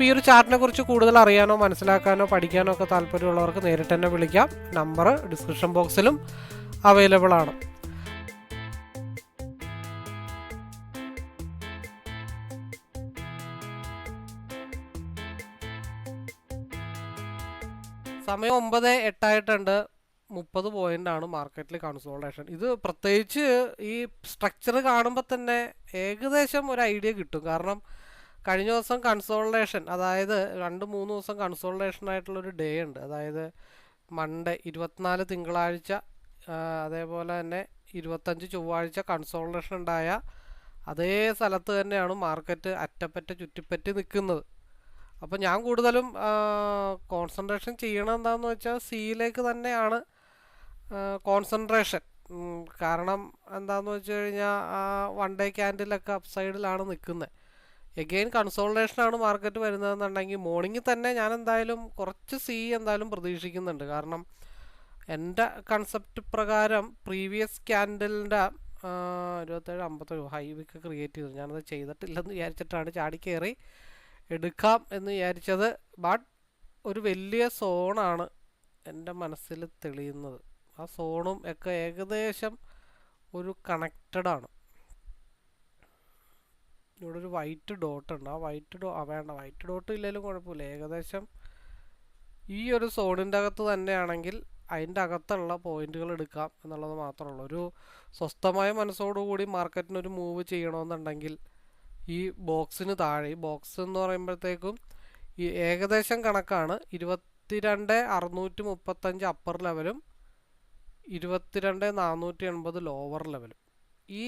അപ്പോൾ ഈ ഒരു ചാർട്ടിനെ കുറിച്ച് കൂടുതൽ അറിയാനോ മനസ്സിലാക്കാനോ പഠിക്കാനോ ഒക്കെ താല്പര്യമുള്ളവർക്ക് നേരിട്ട് തന്നെ വിളിക്കാം. നമ്പർ ഡിസ്ക്രിപ്ഷൻ ബോക്സിലും അവൈലബിൾ ആണ്. സമയം ഒമ്പത് എട്ടായിട്ടുണ്ട്. മുപ്പത് പോയിന്റ് ആണ് മാർക്കറ്റിൽ കൺസോൾട്ടേഷൻ ഇത് പ്രത്യേകിച്ച് ഈ സ്ട്രക്ചർ കാണുമ്പോൾ തന്നെ ഏകദേശം ഒരു ഐഡിയ കിട്ടും. കാരണം കഴിഞ്ഞ ദിവസം കൺസോൾട്ടേഷൻ അതായത് രണ്ട് മൂന്ന് ദിവസം കൺസോൾട്ടേഷൻ ആയിട്ടുള്ള ഒരു ഡേ ഉണ്ട്. അതായത് മൺഡേ ഇരുപത്തിനാല് തിങ്കളാഴ്ച അതേപോലെ തന്നെ ഇരുപത്തഞ്ച് ചൊവ്വാഴ്ച കൺസോൾട്ടേഷൻ ഉണ്ടായ അതേ സ്ഥലത്ത് തന്നെയാണ് മാർക്കറ്റ് അറ്റപ്പറ്റ ചുറ്റിപ്പറ്റി നിൽക്കുന്നത്. അപ്പോൾ ഞാൻ കൂടുതലും കോൺസെൻട്രേഷൻ ചെയ്യണം എന്താണെന്ന് വെച്ചാൽ സിയിലേക്ക് തന്നെയാണ് കോൺസെൻട്രേഷൻ കാരണം എന്താണെന്ന് വെച്ച് കഴിഞ്ഞാൽ വൺ ഡേ ക്യാൻഡിലൊക്കെ അപ്സൈഡിലാണ് നിൽക്കുന്നത് എഗെയിൻ കൺസോൾട്ടേഷനാണ് മാർക്കറ്റ് വരുന്നതെന്നുണ്ടെങ്കിൽ മോർണിംഗിൽ തന്നെ ഞാൻ എന്തായാലും കുറച്ച് സി എന്തായാലും പ്രതീക്ഷിക്കുന്നുണ്ട്. കാരണം എന്റെ കൺസെപ്റ്റ് പ്രകാരം പ്രീവിയസ് ക്യാൻഡലിന്റെ ഇരുപത്തേഴ് അമ്പത്തേഴ് ഹൈവിക്ക് ക്രിയേറ്റ് ചെയ്തു. ഞാനത് ചെയ്തിട്ടില്ലെന്ന് വിചാരിച്ചിട്ടാണ് ചാടി കയറി എടുക്കാം എന്ന് വിചാരിച്ചത്. ബട്ട് ഒരു വലിയ സോണാണ് എന്റെ മനസ്സിൽ തെളിയുന്നത്. ആ സോണും ഒക്കെ ഏകദേശം ഒരു കണക്റ്റഡാണ് ഇവിടെ ഒരു വൈറ്റ് ഡോട്ട് ഉണ്ട്. ആ വൈറ്റ് ഡോ വേണ്ട വൈറ്റ് ഡോട്ട് ഇല്ലെങ്കിലും കുഴപ്പമില്ല. ഏകദേശം ഈ ഒരു സോണിന്റെ അകത്ത് തന്നെയാണെങ്കിൽ അതിന്റെ അകത്തുള്ള പോയിന്റുകൾ എടുക്കാം എന്നുള്ളത് മാത്രമേ ഉള്ളൂ ഒരു സ്വസ്ഥമായ മനസ്സോടുകൂടി മാർക്കറ്റിന് ഒരു മൂവ് ചെയ്യണമെന്നുണ്ടെങ്കിൽ ഈ ബോക്സിന് താഴെ ബോക്സ് എന്ന് പറയുമ്പോഴത്തേക്കും ഈ ഏകദേശം കണക്കാണ്. ഇരുപത്തിരണ്ട് അറുന്നൂറ്റി മുപ്പത്തഞ്ച് അപ്പർ ലെവലും ഇരുപത്തിരണ്ട് നാനൂറ്റി എൺപത് ലോവർ ലെവലും ഈ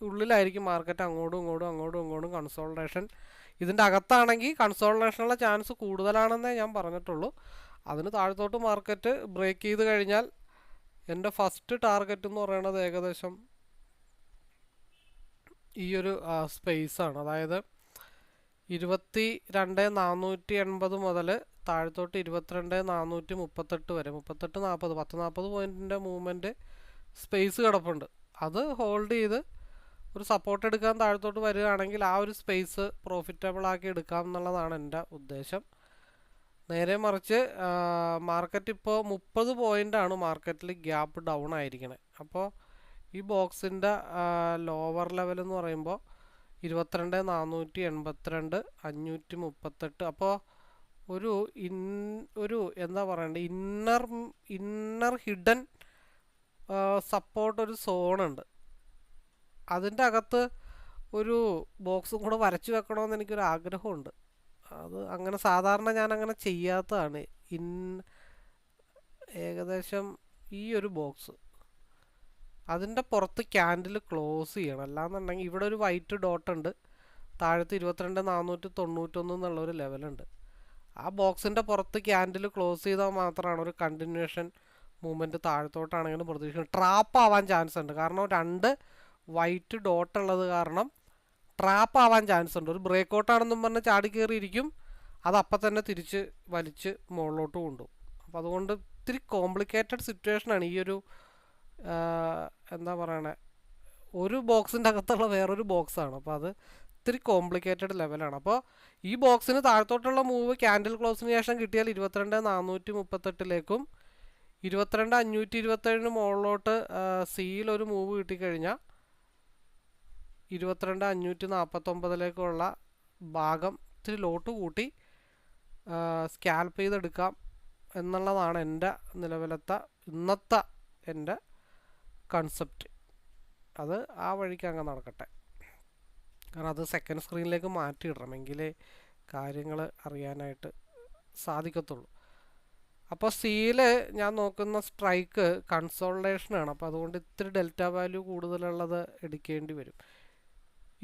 ഉള്ളിലായിരിക്കും മാർക്കറ്റ് അങ്ങോട്ടും ഇങ്ങോട്ടും അങ്ങോട്ടും ഇങ്ങോട്ടും കൺസോൾട്ടേഷൻ ഇതിന്റെ അകത്താണെങ്കിൽ കൺസോൾട്ടേഷനുള്ള ചാൻസ് കൂടുതലാണെന്നേ ഞാൻ പറഞ്ഞിട്ടുള്ളൂ. അതിന് താഴത്തോട്ട് മാർക്കറ്റ് ബ്രേക്ക് ചെയ്ത് കഴിഞ്ഞാൽ എന്റെ ഫസ്റ്റ് ടാർഗറ്റ് എന്ന് പറയുന്നത് ഏകദേശം ഈ ഒരു സ്പേസ് ആണ്. അതായത് ഇരുപത്തി രണ്ട് നാനൂറ്റി എൺപത് മുതൽ താഴത്തോട്ട് ഇരുപത്തിരണ്ട് നാനൂറ്റി മുപ്പത്തെട്ട് വരെ മുപ്പത്തെട്ട് നാൽപ്പത് പത്ത് നാൽപ്പത് പോയിന്റിന്റെ മൂവ്മെന്റ് സ്പേസ് കിടപ്പുണ്ട്. അത് ഹോൾഡ് ചെയ്ത് ഒരു സപ്പോർട്ട് എടുക്കാൻ താഴത്തോട്ട് വരികയാണെങ്കിൽ ആ ഒരു സ്പേസ് പ്രോഫിറ്റബിൾ ആക്കി എടുക്കാം എന്നുള്ളതാണ് എന്റെ ഉദ്ദേശം. നേരെ മറിച്ച് മാർക്കറ്റ് ഇപ്പോൾ മുപ്പത് ആണ് മാർക്കറ്റിൽ ഗ്യാപ്പ് ഡൗൺ ആയിരിക്കണേ. അപ്പോൾ ഈ ബോക്സിന്റെ ലോവർ ലെവൽ എന്ന് പറയുമ്പോൾ ഇരുപത്തിരണ്ട് നാനൂറ്റി എൺപത്തിരണ്ട് അഞ്ഞൂറ്റി മുപ്പത്തെട്ട്. അപ്പോൾ ഒരു ഇൻ ഒരു എന്താ പറയണ്ടത് ഇന്നർ ഇന്നർ ഹിഡൻ സപ്പോർട്ട് ഒരു സോണുണ്ട് അതിന്റെ അകത്ത് ഒരു ബോക്സും കൂടെ വരച്ചു വെക്കണമെന്ന് എനിക്കൊരു ആഗ്രഹമുണ്ട്. അത് അങ്ങനെ സാധാരണ ഞാൻ അങ്ങനെ ചെയ്യാത്തതാണ്. ഇൻ ഏകദേശം ഈ ഒരു ബോക്സ്. അതിന്റെ പുറത്ത് ക്യാൻഡിൽ ക്ലോസ് ചെയ്യണം. അല്ലാന്നുണ്ടെങ്കിൽ ഇവിടെ ഒരു വൈറ്റ് ഡോട്ട് ഉണ്ട് താഴത്ത് ഇരുപത്തിരണ്ട് നാനൂറ്റി തൊണ്ണൂറ്റൊന്ന് എന്നുള്ള ഒരു ലെവലുണ്ട്. ആ ബോക്സിന്റെ പുറത്ത് ക്യാൻഡിൽ ക്ലോസ് ചെയ്താൽ മാത്രമാണ് ഒരു കണ്ടിന്യൂഷൻ മൂവ്മെന്റ് താഴത്തോട്ടാണെങ്കിലും പ്രതീക്ഷിക്കുന്നത്. ട്രാപ്പ് ആവാൻ ചാൻസ് ഉണ്ട് കാരണം രണ്ട് വൈറ്റ് ഡോട്ട് ഉള്ളത് കാരണം ട്രാപ്പ് ആവാൻ ചാൻസ് ഉണ്ട്. ഒരു ബ്രേക്ക് ഔട്ടാണെന്നും പറഞ്ഞ് ചാടി കയറിയിരിക്കും അത് തന്നെ തിരിച്ച് വലിച്ച് മുകളിലോട്ട് കൊണ്ടുപോകും. അപ്പോൾ അതുകൊണ്ട് ഇത്തിരി കോംപ്ലിക്കേറ്റഡ് സിറ്റുവേഷനാണ് ഈ ഒരു എന്താ പറയണേ ഒരു ബോക്സിന്റെ അകത്തുള്ള വേറൊരു ബോക്സാണ് അപ്പോൾ അത് ഇത്തിരി കോംപ്ലിക്കേറ്റഡ് ലെവലാണ് അപ്പോൾ ഈ ബോക്സിന് താഴത്തോട്ടുള്ള മൂവ് ക്യാൻഡിൽ ക്ലോസിന് ശേഷം കിട്ടിയാൽ ഇരുപത്തിരണ്ട് നാനൂറ്റി മുപ്പത്തെട്ടിലേക്കും ഇരുപത്തിരണ്ട് അഞ്ഞൂറ്റി ഇരുപത്തേഴിന് മുകളിലോട്ട് സിയിൽ ഒരു മൂവ് കിട്ടിക്കഴിഞ്ഞാൽ ഇരുപത്തിരണ്ട് അഞ്ഞൂറ്റി നാൽപ്പത്തൊമ്പതിലേക്കുള്ള ഭാഗം ഇത്തിരി ലോട്ട് കൂട്ടി സ്കാൽപ്പ് ചെയ്തെടുക്കാം എന്നുള്ളതാണ് എന്റെ നിലവിലത്തെ ഇന്നത്തെ എന്റെ കൺസെപ്റ്റ് അത് ആ വഴിക്ക് അങ്ങ് നടക്കട്ടെ. കാരണം അത് സെക്കൻഡ് സ്ക്രീനിലേക്ക് മാറ്റിയിടണം. എങ്കിലേ കാര്യങ്ങൾ അറിയാനായിട്ട് സാധിക്കത്തുള്ളൂ. അപ്പോൾ സിയിൽ ഞാൻ നോക്കുന്ന സ്ട്രൈക്ക് കൺസോൾട്ടേഷനാണ് അപ്പോൾ അതുകൊണ്ട് ഇത്തിരി ഡെൽറ്റ വാല്യൂ കൂടുതലുള്ളത് എടുക്കേണ്ടി വരും.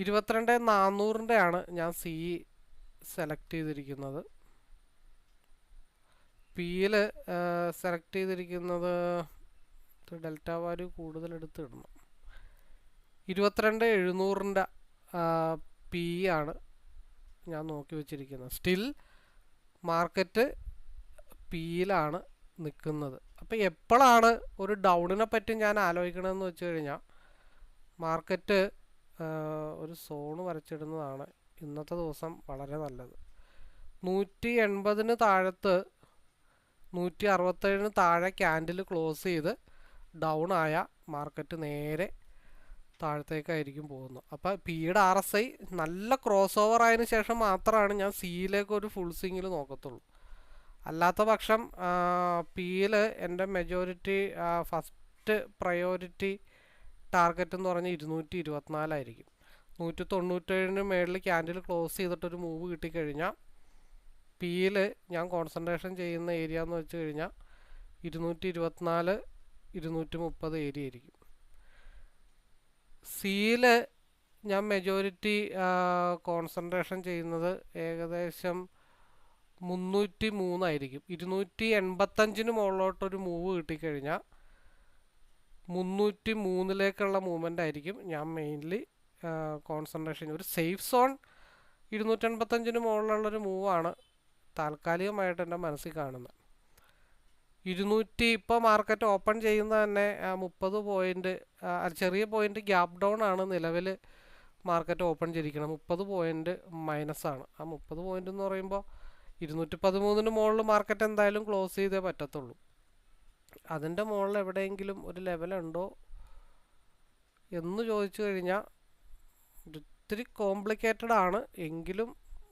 ഇരുപത്തിരണ്ട് നാനൂറിന്റെ ആണ് ഞാൻ സി സെലക്ട് ചെയ്തിരിക്കുന്നത്. പിയിൽ സെലക്ട് ചെയ്തിരിക്കുന്നത് ഡെൽറ്റ വാല്യൂ കൂടുതൽ എടുത്തിടണം ഇരുപത്തിരണ്ട് എഴുന്നൂറിന്റെ പി ആണ് ഞാൻ നോക്കി വെച്ചിരിക്കുന്നത്. സ്റ്റിൽ മാർക്കറ്റ് പിയിലാണ് നിൽക്കുന്നത്. അപ്പോൾ എപ്പോഴാണ് ഒരു ഡൗണിനെ പറ്റി ഞാൻ ആലോചിക്കണമെന്ന് വെച്ച് കഴിഞ്ഞാൽ മാർക്കറ്റ് ഒരു സോണ് വരച്ചിടുന്നതാണ് ഇന്നത്തെ ദിവസം വളരെ നല്ലത്. നൂറ്റി എൺപതിന് താഴത്ത് നൂറ്റി അറുപത്തേഴിന് താഴെ ക്യാൻഡിൽ ക്ലോസ് ചെയ്ത് ഡൗൺ ആയ മാർക്കറ്റ് നേരെ താഴത്തേക്കായിരിക്കും പോകുന്നത്. അപ്പോൾ പിയുടെ ആർ എസ് ഐ നല്ല ക്രോസ് ഓവർ ആയതിന് ശേഷം മാത്രമാണ് ഞാൻ സിയിലേക്ക് ഒരു ഫുൾ സ്വിങ്ങിൽ നോക്കത്തുള്ളൂ. അല്ലാത്ത പക്ഷം പിയിൽ എന്റെ മെജോറിറ്റി ഫസ്റ്റ് പ്രയോറിറ്റി ടാർഗറ്റ് എന്ന് പറഞ്ഞാൽ ഇരുന്നൂറ്റി ഇരുപത്തിനാലായിരിക്കും നൂറ്റി തൊണ്ണൂറ്റേഴിന് മേളിൽ ക്യാൻഡിൽ ക്ലോസ് ചെയ്തിട്ടൊരു മൂവ് കിട്ടിക്കഴിഞ്ഞാൽ പിയിൽ ഞാൻ കോൺസെൻട്രേഷൻ ചെയ്യുന്ന ഏരിയ എന്ന് വെച്ച് കഴിഞ്ഞാൽ ഇരുന്നൂറ്റി ഇരുപത്തിനാല് ഇരുന്നൂറ്റി മുപ്പത് ഏരിയ ആയിരിക്കും സിയിൽ ഞാൻ മെജോറിറ്റി കോൺസെൻട്രേഷൻ ചെയ്യുന്നത് ഏകദേശം മുന്നൂറ്റി മൂന്നായിരിക്കും ഇരുന്നൂറ്റി എൺപത്തഞ്ചിന് മുകളിലോട്ടൊരു മൂവ് കിട്ടിക്കഴിഞ്ഞാൽ മുന്നൂറ്റി മൂന്നിലേക്കുള്ള മൂവ്മെന്റ് ആയിരിക്കും ഞാൻ മെയിൻലി കോൺസെൻട്രേഷൻ ഒരു സേഫ് സോൺ ഇരുന്നൂറ്റൻപത്തഞ്ചിന് മുകളിലുള്ളൊരു മൂവാണ് താൽക്കാലികമായിട്ട് എന്റെ മനസ്സിൽ കാണുന്നത്. ഇരുന്നൂറ്റി ഇപ്പോൾ മാർക്കറ്റ് ഓപ്പൺ ചെയ്യുന്ന തന്നെ മുപ്പത് പോയിന്റ് ചെറിയ പോയിന്റ് ഗ്യാപ് ഡൗൺ ആണ് നിലവിൽ മാർക്കറ്റ് ഓപ്പൺ ചെയ്തിരിക്കുന്നത്. മുപ്പത് പോയിന്റ് മൈനസ് ആണ്. ആ മുപ്പത് പോയിന്റ് എന്ന് പറയുമ്പോൾ ഇരുന്നൂറ്റി പതിമൂന്നിന് മുകളിൽ മാർക്കറ്റ് എന്തായാലും ക്ലോസ് ചെയ്തേ പറ്റത്തുള്ളൂ. അതിന്റെ മുകളിൽ എവിടെയെങ്കിലും ഒരു ലെവലുണ്ടോ എന്ന് ചോദിച്ചു കഴിഞ്ഞാൽ ഒത്തിരി കോംപ്ലിക്കേറ്റഡ് ആണ്. എങ്കിലും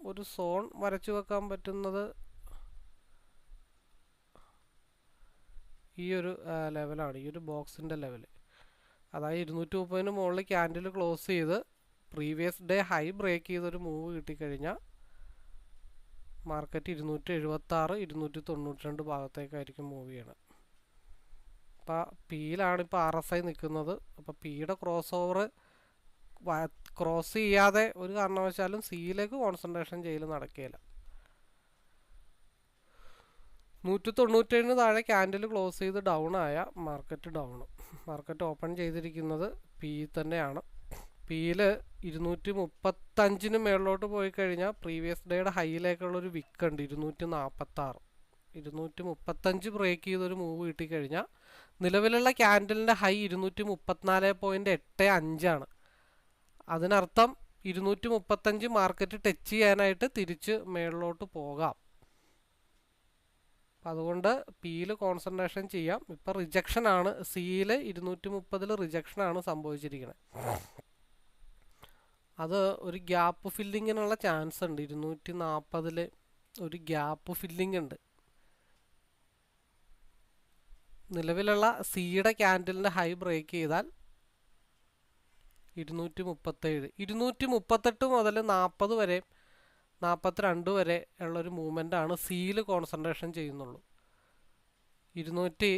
ഒരു സോൺ വരച്ചു വെക്കാൻ പറ്റുന്നത് ഈ ഒരു ലെവലാണ് ഈ ഒരു ബോക്സിന്റെ ലെവൽ അതായത് ഇരുന്നൂറ്റി മുപ്പതിന് മുകളിൽ ക്യാൻഡിൽ ക്ലോസ് ചെയ്ത് പ്രീവിയസ് ഡേ ഹൈ ബ്രേക്ക് ചെയ്തൊരു മൂവ് കിട്ടിക്കഴിഞ്ഞാൽ മാർക്കറ്റ് ഇരുന്നൂറ്റി എഴുപത്താറ് ഇരുന്നൂറ്റി തൊണ്ണൂറ്റി രണ്ട് ഭാഗത്തേക്കായിരിക്കും മൂവ് ചെയ്യണം അപ്പോൾ പിയിലാണ് ഇപ്പോൾ ആർ എസ് ഐ നിൽക്കുന്നത് അപ്പോൾ പിയുടെ ക്രോസ് ഓവർ ക്രോസ് ചെയ്യാതെ ഒരു കാരണവശാലും സിയിലേക്ക് കോൺസെൻട്രേഷൻ ചെയ്യൽ നടക്കുകയില്ല നൂറ്റി തൊണ്ണൂറ്റേഴിന് താഴെ ക്യാൻഡിൽ ക്ലോസ് ചെയ്ത് ഡൗൺ ആയ മാർക്കറ്റ് ഡൗൺ മാർക്കറ്റ് ഓപ്പൺ ചെയ്തിരിക്കുന്നത് പി തന്നെയാണ്. പിയിൽ ഇരുന്നൂറ്റി മുപ്പത്തഞ്ചിന് മേളിലോട്ട് പോയി കഴിഞ്ഞാൽ പ്രീവിയസ് ഡേയുടെ ഹൈയിലേക്കുള്ളൊരു വിക്കുണ്ട് ഇരുന്നൂറ്റി നാൽപ്പത്താറ് ഇരുന്നൂറ്റി മുപ്പത്തഞ്ച് ബ്രേക്ക് ചെയ്തൊരു മൂവ് കിട്ടിക്കഴിഞ്ഞാൽ നിലവിലുള്ള ക്യാൻഡലിന്റെ ഹൈ ഇരുന്നൂറ്റി മുപ്പത്തിനാല് പോയിന്റ് എട്ട് അഞ്ചാണ്. അതിനർത്ഥം ഇരുന്നൂറ്റി മുപ്പത്തഞ്ച് മാർക്കറ്റ് ടച്ച് ചെയ്യാനായിട്ട് തിരിച്ച് മേളിലോട്ട് പോകാം. അതുകൊണ്ട് പിയിൽ കോൺസെൻട്രേഷൻ ചെയ്യാം. ഇപ്പം റിജക്ഷൻ ആണ്. സിയിൽ ഇരുന്നൂറ്റി മുപ്പതിൽ റിജക്ഷൻ ആണ് സംഭവിച്ചിരിക്കുന്നത് അത് ഒരു ഗ്യാപ്പ് ഫില്ലിങ്ങിനുള്ള ചാൻസ് ഉണ്ട്. ഇരുന്നൂറ്റി നാൽപ്പതിൽ ഒരു ഗ്യാപ്പ് ഫില്ലിംഗ് ഉണ്ട്. നിലവിലുള്ള സിയുടെ ക്യാൻഡലിന്റെ ഹൈ ബ്രേക്ക് ചെയ്താൽ ഇരുന്നൂറ്റി മുപ്പത്തേഴ് ഇരുന്നൂറ്റി മുപ്പത്തെട്ട് മുതൽ നാൽപ്പത് വരെ നാൽപ്പത്തിരണ്ട് വരെ ഉള്ളൊരു മൂവ്മെന്റ് ആണ് സിയിൽ കോൺസെൻട്രേഷൻ ചെയ്യുന്നുള്ളൂ. ഇരുന്നൂറ്റി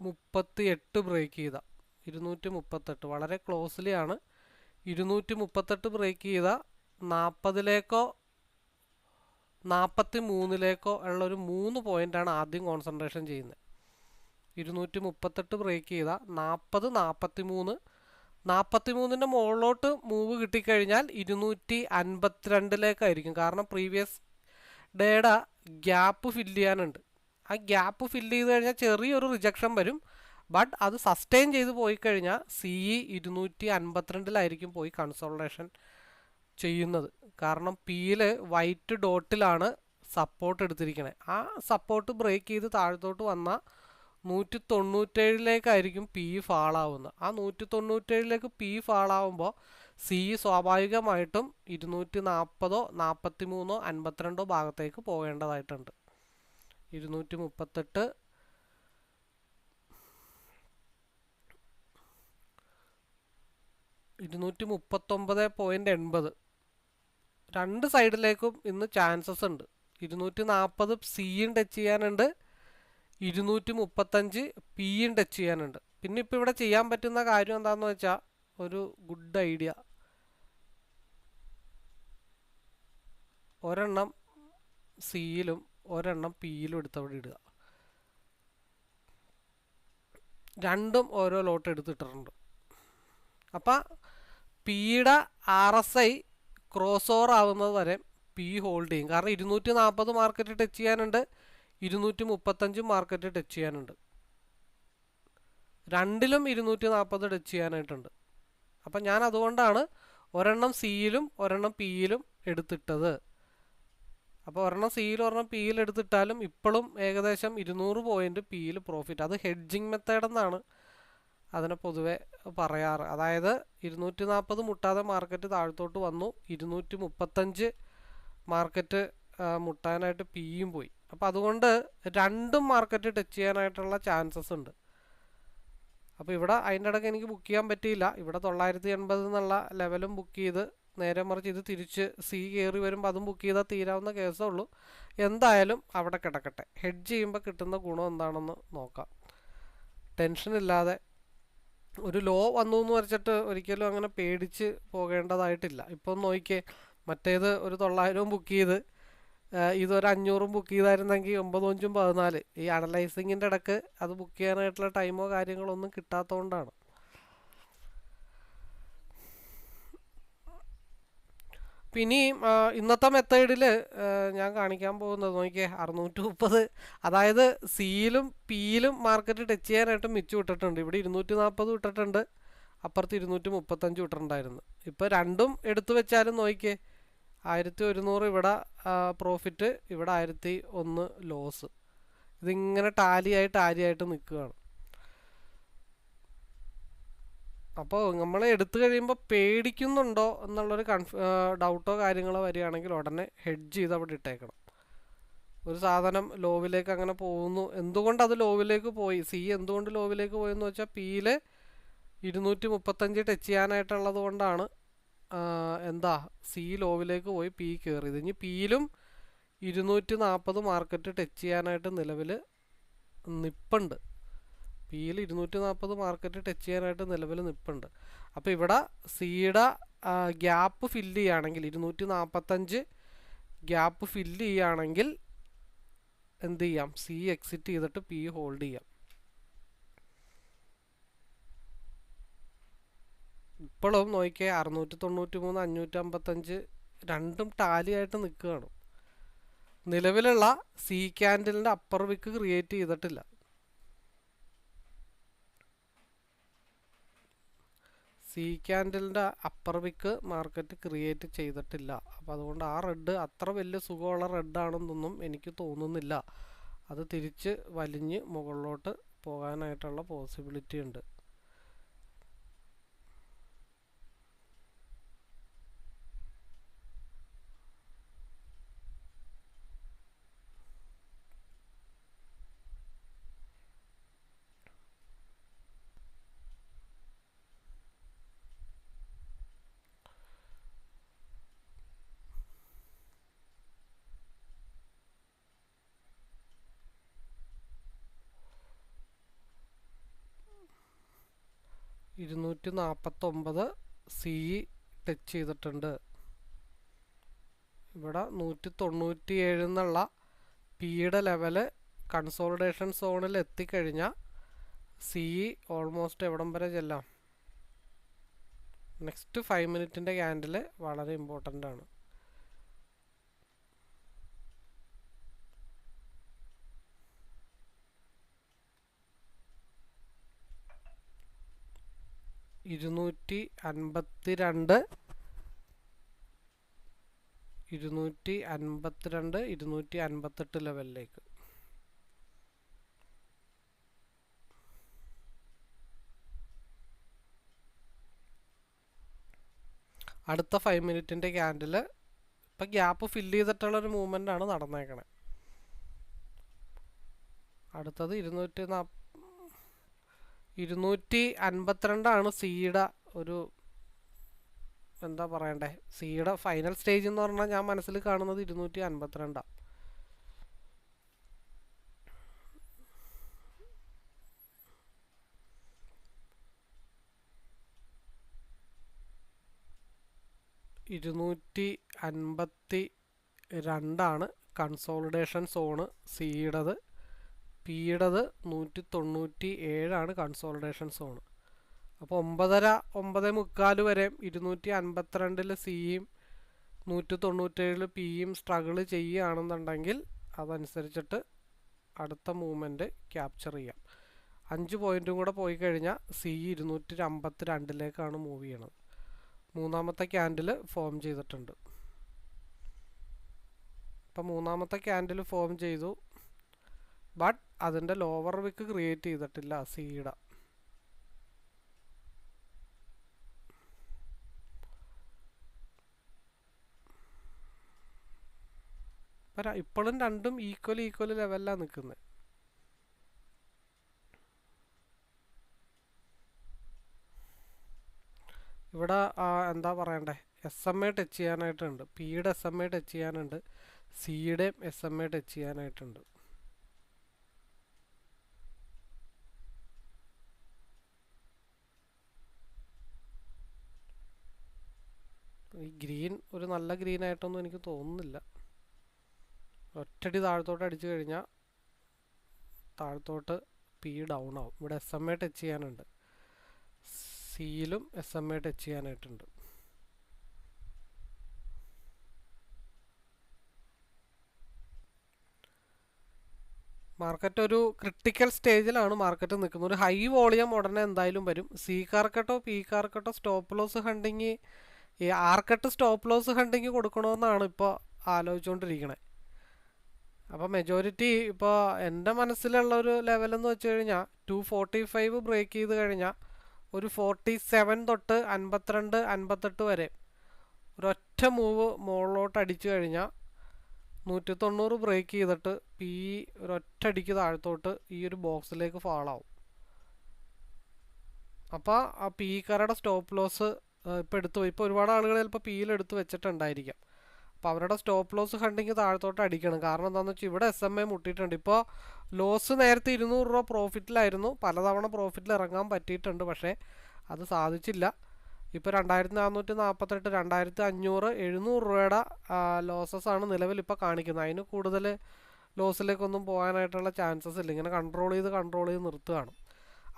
മുപ്പത്തി എട്ട് ബ്രേക്ക് ചെയ്ത ഇരുന്നൂറ്റി മുപ്പത്തെട്ട് വളരെ ക്ലോസ്ലി ആണ്. ഇരുന്നൂറ്റി മുപ്പത്തെട്ട് ബ്രേക്ക് ചെയ്ത നാൽപ്പതിലേക്കോ നാൽപ്പത്തി മൂന്നിലേക്കോ ഉള്ളൊരു മൂന്ന് പോയിന്റാണ് ആദ്യം കോൺസെൻട്രേഷൻ ചെയ്യുന്നത്. ഇരുന്നൂറ്റി മുപ്പത്തെട്ട് ബ്രേക്ക് ചെയ്ത നാൽപ്പത് നാൽപ്പത്തി മൂന്ന് നാൽപ്പത്തി മൂന്നിന്റെ മുകളിലോട്ട് മൂവ് കിട്ടിക്കഴിഞ്ഞാൽ ഇരുന്നൂറ്റി അൻപത്തിരണ്ടിലേക്കായിരിക്കും കാരണം പ്രീവിയസ് ഡേയുടെ ഗ്യാപ്പ് ഫില്ല് ചെയ്യാനുണ്ട്. ആ ഗ്യാപ്പ് ഫില്ല് ചെയ്ത് കഴിഞ്ഞാൽ ചെറിയൊരു റിജക്ഷൻ വരും. ബട്ട് അത് സസ്റ്റെയിൻ ചെയ്ത് പോയി കഴിഞ്ഞാൽ സി ഇ ഇരുന്നൂറ്റി അൻപത്തിരണ്ടിലായിരിക്കും പോയി കൺസോൾട്ടേഷൻ ചെയ്യുന്നത്. കാരണം പിയിൽ വൈറ്റ് ഡോട്ടിലാണ് സപ്പോർട്ട് എടുത്തിരിക്കുന്നത് ആ സപ്പോർട്ട് ബ്രേക്ക് ചെയ്ത് താഴത്തോട്ട് വന്നാൽ നൂറ്റി തൊണ്ണൂറ്റേഴിലേക്കായിരിക്കും പി ഫാളാവുന്നത്. ആ നൂറ്റി തൊണ്ണൂറ്റേഴിലേക്ക് പി ഫാളാവുമ്പോൾ സി സ്വാഭാവികമായിട്ടും ഇരുന്നൂറ്റി നാൽപ്പതോ നാൽപ്പത്തി മൂന്നോ അൻപത്തിരണ്ടോ ഭാഗത്തേക്ക് പോകേണ്ടതായിട്ടുണ്ട്. ഇരുന്നൂറ്റി മുപ്പത്തെട്ട് ഇരുന്നൂറ്റി മുപ്പത്തൊമ്പത് പോയിന്റ് എൺപത്. രണ്ട് സൈഡിലേക്കും ഇന്ന് ചാൻസസ് ഉണ്ട്. ഇരുന്നൂറ്റി നാൽപ്പത് സിയും ടച്ച് ചെയ്യാനുണ്ട്. ഇരുന്നൂറ്റി മുപ്പത്തഞ്ച് പിയും ടച്ച് ചെയ്യാനുണ്ട്. പിന്നെ ഇപ്പോൾ ഇവിടെ ചെയ്യാൻ പറ്റുന്ന കാര്യം എന്താണെന്ന് വെച്ചാൽ ഒരു ഗുഡ് ഐഡിയ ഒരെണ്ണം സിയിലും ഒരെണ്ണം പിയിലും എടുത്തവിടെ ഇടുക. രണ്ടും ഓരോ ലോട്ട് എടുത്തിട്ടിട്ടുണ്ട്. അപ്പം പിയുടെ R S I cross over ആവുന്നത് വരെ പി ഹോൾഡ് ചെയ്യും. കാരണം ഇരുന്നൂറ്റി നാൽപ്പത് മാർക്കറ്റ് ടച്ച് ചെയ്യാനുണ്ട്. ഇരുന്നൂറ്റി മുപ്പത്തഞ്ച് മാർക്കറ്റ് ടച്ച് ചെയ്യാനുണ്ട്. രണ്ടിലും ഇരുന്നൂറ്റി നാൽപ്പത് ടച്ച് ചെയ്യാനായിട്ടുണ്ട്. അപ്പം ഞാൻ അതുകൊണ്ടാണ് ഒരെണ്ണം സിയിലും ഒരെണ്ണം പിയിലും എടുത്തിട്ടത്. അപ്പോൾ ഒരെണ്ണം സിയിൽ ഒരെണ്ണം പിയിൽ എടുത്തിട്ടാലും ഇപ്പോഴും ഏകദേശം ഇരുന്നൂറ് പോയിന്റ് പിയിൽ പ്രോഫിറ്റ് അത് ഹെഡ്ജിങ് മെത്തേഡ് എന്നാണ് അതിനെ പൊതുവെ പറയാറ്. അതായത് ഇരുന്നൂറ്റി നാൽപ്പത് മുട്ടാതെ മാർക്കറ്റ് താഴത്തോട്ട് വന്നു. ഇരുന്നൂറ്റി മുപ്പത്തഞ്ച് മാർക്കറ്റ് മുട്ടാനായിട്ട് പിയും പോയി. അപ്പോൾ അതുകൊണ്ട് രണ്ടും മാർക്കറ്റ് ടച്ച് ചെയ്യാനായിട്ടുള്ള ചാൻസസ് ഉണ്ട്. അപ്പോൾ ഇവിടെ അതിന്റെ ഇടയ്ക്ക് എനിക്ക് ബുക്ക് ചെയ്യാൻ പറ്റിയില്ല. ഇവിടെ തൊള്ളായിരത്തി എൺപത് എന്നുള്ള ലെവലും ബുക്ക് ചെയ്ത് നേരെ മറിച്ച് ഇത് തിരിച്ച് സി കയറി വരുമ്പോൾ അതും ബുക്ക് ചെയ്താൽ തീരാവുന്ന കേസേ ഉള്ളൂ. എന്തായാലും അവിടെ കിടക്കട്ടെ. ഹെഡ് ചെയ്യുമ്പോൾ കിട്ടുന്ന ഗുണം എന്താണെന്ന് നോക്കാം. ടെൻഷൻ ഇല്ലാതെ ഒരു ലോ വന്നു എന്ന് വരച്ചിട്ട് ഒരിക്കലും അങ്ങനെ പേടിച്ച് പോകേണ്ടതായിട്ടില്ല. ഇപ്പം നോക്കിയേ. മറ്റേത് ഒരു തൊള്ളായിരവും ബുക്ക് ചെയ്ത് ഇതൊരു അഞ്ഞൂറും ബുക്ക് ചെയ്തായിരുന്നെങ്കിൽ ഒമ്പതും അഞ്ചും പതിനാല്. ഈ അനലൈസിങ്ങിന്റെ ഇടയ്ക്ക് അത് ബുക്ക് ചെയ്യാനായിട്ടുള്ള ടൈമോ കാര്യങ്ങളോ ഒന്നും കിട്ടാത്തതുകൊണ്ടാണ് പിന്നെ ഇന്നത്തെ മെത്തേഡിൽ ഞാൻ കാണിക്കാൻ പോകുന്നത് നോക്കിയേ അറുന്നൂറ്റി മുപ്പത് അതായത് സിയിലും പിയിലും മാർക്കറ്റ് ടച്ച് ചെയ്യാനായിട്ട് മിച്ചം ഇട്ടിട്ടുണ്ട് ഇവിടെ ഇരുന്നൂറ്റി നാൽപ്പത് ഇട്ടിട്ടുണ്ട് അപ്പുറത്ത് ഇരുന്നൂറ്റി മുപ്പത്തഞ്ച് വിട്ടിട്ടുണ്ടായിരുന്നു. ഇപ്പോൾ രണ്ടും എടുത്തു വെച്ചാലും നോക്കിയേ ആയിരത്തി ഒരുന്നൂറ് ഇവിടെ പ്രോഫിറ്റ് ഇവിടെ ആയിരത്തി ഒന്ന് ലോസ് ഇതിങ്ങനെ ടാലിയായി ടാലിയായിട്ട് നിൽക്കുകയാണ്. അപ്പോൾ നമ്മൾ എടുത്തു കഴിയുമ്പോൾ പേടിക്കുന്നുണ്ടോ എന്നുള്ളൊരു കൺഫ് ഡൗട്ടോ കാര്യങ്ങളോ വരികയാണെങ്കിൽ ഉടനെ ഹെഡ്ജ് ചെയ്ത് അവിടെ ഇട്ടേക്കണം. ഒരു സാധനം ലോവിലേക്ക് അങ്ങനെ പോകുന്നു. എന്തുകൊണ്ട് അത് ലോവിലേക്ക് പോയി? സി എന്തുകൊണ്ട് ലോവിലേക്ക് പോയെന്ന് വെച്ചാൽ പിയിൽ ഇരുന്നൂറ്റി മുപ്പത്തഞ്ച് ടച്ച് ചെയ്യാനായിട്ടുള്ളത് കൊണ്ടാണ് എന്താ സി ലോവിലേക്ക് പോയി പി കയറിയത് ഇനി പിയിലും ഇരുന്നൂറ്റി നാൽപ്പത് മാർക്കറ്റ് ടച്ച് ചെയ്യാനായിട്ട് നിലവിൽ നിപ്പുണ്ട്. പിയിൽ ഇരുന്നൂറ്റി നാൽപ്പത് മാർക്കറ്റ് ടച്ച് ചെയ്യാനായിട്ട് നിലവിൽ നിപ്പുണ്ട്. അപ്പോൾ ഇവിടെ സിയുടെ ഗ്യാപ്പ് ഫില്ല് ചെയ്യുകയാണെങ്കിൽ ഇരുന്നൂറ്റി നാൽപ്പത്തഞ്ച് ഗ്യാപ്പ് ഫില്ല് ചെയ്യുകയാണെങ്കിൽ എന്ത് ചെയ്യാം? സി എക്സിറ്റ് ചെയ്തിട്ട് പി ഹോൾഡ് ചെയ്യാം. ഇപ്പോഴും നോക്കിയാൽ അറുന്നൂറ്റി തൊണ്ണൂറ്റി മൂന്ന് അഞ്ഞൂറ്റി അമ്പത്തഞ്ച് രണ്ടും ടാലിയായിട്ട് നിൽക്കുകയാണ്. നിലവിലുള്ള സി ക്യാൻഡലിന്റെ അപ്പർ വിക്ക് ക്രിയേറ്റ് ചെയ്തിട്ടില്ല. സി ക്യാൻഡലിന്റെ അപ്പർ വിക്ക് മാർക്കറ്റ് ക്രിയേറ്റ് ചെയ്തിട്ടില്ല. അപ്പം അതുകൊണ്ട് ആ റെഡ് അത്ര വലിയ സുഖമുള്ള റെഡാണെന്നൊന്നും എനിക്ക് തോന്നുന്നില്ല. അത് തിരിച്ച് വലിഞ്ഞ് മുകളിലോട്ട് പോകാനായിട്ടുള്ള പോസിബിലിറ്റി ഉണ്ട്. ഇരുന്നൂറ്റി നാൽപ്പത്തൊമ്പത് സി ടച്ച് ചെയ്തിട്ടുണ്ട് ഇവിടെ നൂറ്റി തൊണ്ണൂറ്റി ഏഴ് എന്നുള്ള പിയുടെ ലെവൽ കൺസോളിഡേഷൻ സോണിൽ എത്തിക്കഴിഞ്ഞാൽ സി ഓൾമോസ്റ്റ് എവിടം വരെ ചെല്ലാം. നെക്സ്റ്റ് ഫൈവ് മിനിറ്റിന്റെ ക്യാൻഡിൽ വളരെ ഇമ്പോർട്ടന്റ് ആണ്. ഇരുന്നൂറ്റി അൻപത്തി രണ്ട് ഇരുന്നൂറ്റി അൻപത്തിരണ്ട് ഇരുന്നൂറ്റി അൻപത്തെട്ട് ലെവലിലേക്ക്. അടുത്ത ഫൈവ് മിനിറ്റിന്റെ ക്യാൻഡിൽ ഇപ്പം ഗ്യാപ്പ് ഫില്ല് ചെയ്തിട്ടുള്ളൊരു മൂവ്മെന്റ് ആണ് നടന്നേക്കണേ. അടുത്തത് ഇരുന്നൂറ്റി നാ ഇരുന്നൂറ്റി അൻപത്തിരണ്ടാണ് സിയുടെ ഒരു എന്താ പറയണ്ടേ? സിയുടെ ഫൈനൽ സ്റ്റേജ് എന്ന് പറഞ്ഞാൽ ഞാൻ മനസ്സിൽ കാണുന്നത് ഇരുന്നൂറ്റി അൻപത്തിരണ്ടാണ് ഇരുന്നൂറ്റി അൻപത്തി രണ്ടാണ് കൺസോളിഡേഷൻ സോണ് സിയുടേത്. പിയുടേത് നൂറ്റി തൊണ്ണൂറ്റി ഏഴാണ് കൺസോൾട്ടേഷൻ സോൺ അപ്പോൾ ഒമ്പതര ഒമ്പത് മുക്കാൽ വരെ ഇരുന്നൂറ്റി അൻപത്തിരണ്ടിൽ സിയും നൂറ്റി തൊണ്ണൂറ്റേഴിൽ പിയും സ്ട്രഗിൾ ചെയ്യുകയാണെന്നുണ്ടെങ്കിൽ അതനുസരിച്ചിട്ട് അടുത്ത മൂവ്മെന്റ് ക്യാപ്ചർ ചെയ്യാം. അഞ്ച് പോയിന്റും കൂടെ പോയി കഴിഞ്ഞാൽ സി ഇരുന്നൂറ്റി അമ്പത്തി രണ്ടിലേക്കാണ് മൂവ് ചെയ്യണത്. മൂന്നാമത്തെ ക്യാൻഡിൽ ഫോം ചെയ്തിട്ടുണ്ട്. അപ്പം മൂന്നാമത്തെ ക്യാൻഡിൽ ഫോം ചെയ്തു. ബട്ട് അതിന്റെ ലോവർ വിക്ക് ക്രിയേറ്റ് ചെയ്തിട്ടില്ല സീഡ ഇപ്പോഴും രണ്ടും ഈക്വൽ ഈക്വൽ ലെവലിലാണ് നിൽക്കുന്നത് ഇവിടെ എന്താ പറയണ്ടേ? എസ് എം എ ടച്ച് ചെയ്യാനായിട്ടുണ്ട്. പിയുടെ എസ് എം എ ടച്ച് ചെയ്യാനുണ്ട്. സിയുടെയും എസ് എം എ ടച്ച് ചെയ്യാനായിട്ടുണ്ട്. ഈ ഗ്രീൻ ഒരു നല്ല ഗ്രീൻ ആയിട്ടൊന്നും എനിക്ക് തോന്നുന്നില്ല. ഒറ്റടി താഴത്തോട്ട് അടിച്ചു കഴിഞ്ഞാൽ താഴത്തോട്ട് പി ഡൗൺ ആവും. ഇവിടെ എസ് എം എ ടച്ച് ചെയ്യാനുണ്ട്. സിയിലും എസ് എം എ ടച്ച് ചെയ്യാനായിട്ടുണ്ട്. മാർക്കറ്റ് ഒരു ക്രിട്ടിക്കൽ സ്റ്റേജിലാണ് മാർക്കറ്റ് നിൽക്കുന്നത്. ഒരു ഹൈ വോളിയം ഉടനെ എന്തായാലും വരും. സി കാർക്കട്ടോ പി കാർക്കട്ടോ സ്റ്റോപ്പ് ലോസ് ഹണ്ടിങ് ഈ ആർക്കട്ട് സ്റ്റോപ്പ് ലോസ് ഹണ്ടിങ് കൊടുക്കണമെന്നാണ് ഇപ്പോൾ ആലോചിച്ചുകൊണ്ടിരിക്കണേ അപ്പോൾ മെജോറിറ്റി ഇപ്പോൾ എന്റെ മനസ്സിലുള്ള ഒരു ലെവലെന്ന് വെച്ച് കഴിഞ്ഞാൽ ടു ഫോർട്ടി ഫൈവ് ബ്രേക്ക് ചെയ്ത് കഴിഞ്ഞാൽ ഒരു ഫോർട്ടി സെവൻ തൊട്ട് അൻപത്തിരണ്ട് അൻപത്തെട്ട് വരെ ഒരൊറ്റ മൂവ് മുകളിലോട്ട് അടിച്ചു കഴിഞ്ഞാൽ നൂറ്റി തൊണ്ണൂറ് ബ്രേക്ക് ചെയ്തിട്ട് പി ഒരൊറ്റടിക്ക് താഴത്തോട്ട് ഈ ഒരു ബോക്സിലേക്ക് ഫാളാവും അപ്പോൾ ആ പി കാരുടെ സ്റ്റോപ്പ് ലോസ് ഇപ്പോൾ എടുത്തു. ഇപ്പോൾ ഒരുപാട് ആളുകൾ ചിലപ്പോൾ പീലെടുത്ത് വെച്ചിട്ടുണ്ടായിരിക്കാം. അപ്പോൾ അവരുടെ സ്റ്റോപ്പ് ലോസ് ഹണ്ടിങ് താഴത്തോട്ട് അടിക്കണം. കാരണം എന്താണെന്ന് വെച്ചാൽ ഇവിടെ എസ് എം എ മുട്ടിയിട്ടുണ്ട്. ഇപ്പോൾ ലോസ് നേരത്തെ ഇരുന്നൂറ് രൂപ പ്രോഫിറ്റിലായിരുന്നു പലതവണ പ്രോഫിറ്റിൽ ഇറങ്ങാൻ പറ്റിയിട്ടുണ്ട്. പക്ഷേ അത് സാധിച്ചില്ല. ഇപ്പോൾ രണ്ടായിരത്തി നാനൂറ്റി നാൽപ്പത്തെട്ട് രണ്ടായിരത്തി അഞ്ഞൂറ് എഴുന്നൂറ് രൂപയുടെ ലോസസ്സാണ് നിലവിൽ ഇപ്പോൾ കാണിക്കുന്നത്. അതിന് കൂടുതൽ ലോസിലേക്കൊന്നും പോകാനായിട്ടുള്ള ചാൻസസ് ഇല്ല. ഇങ്ങനെ കൺട്രോൾ ചെയ്ത് കൺട്രോൾ ചെയ്ത് നിർത്തുകയാണ്.